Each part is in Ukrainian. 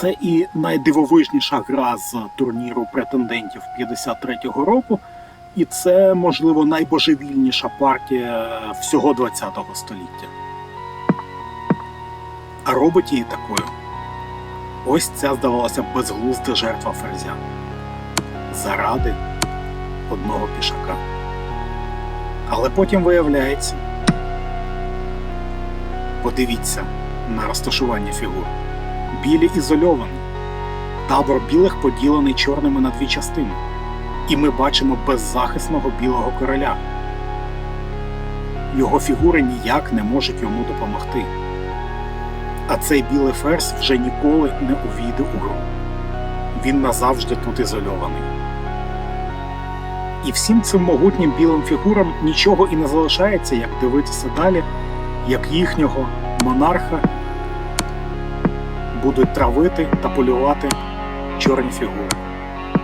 Це і найдивовижніша гра з турніру претендентів 53-го року, і це, можливо, найбожевільніша партія всього 20-го століття. А робить її такою. Ось ця здавалася безглузда жертва ферзя. Заради одного пішака. Але потім виявляється. Подивіться на розташування фігур. Білі ізольовані. Табор білих поділений чорними на дві частини. І ми бачимо беззахисного білого короля. Його фігури ніяк не можуть йому допомогти. А цей білий ферзь вже ніколи не увійде у гру. Він назавжди тут ізольований. І всім цим могутнім білим фігурам нічого і не залишається, як дивитися далі, як їхнього монарха будуть травити та полювати чорні фігури.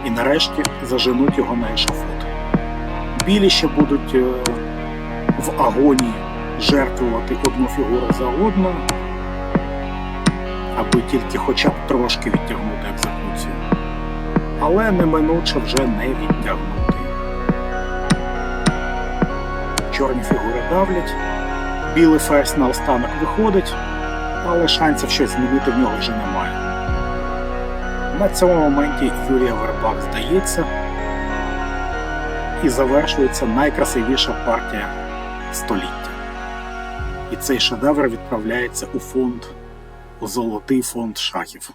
І нарешті заженуть його на ешафот. Білі ще будуть е, в агонії жертвувати одну фігуру за одною, аби тільки хоча б трошки відтягнути екзекуцію. Але неминуче вже не відтягнути. Чорні фігури давлять, білий ферзь на останок виходить, але шансів щось змінити в нього вже немає. На цьому моменті Юрія Вербак здається і завершується найкрасивіша партія століття. І цей шедевр відправляється у фонд, у золотий фонд шахів.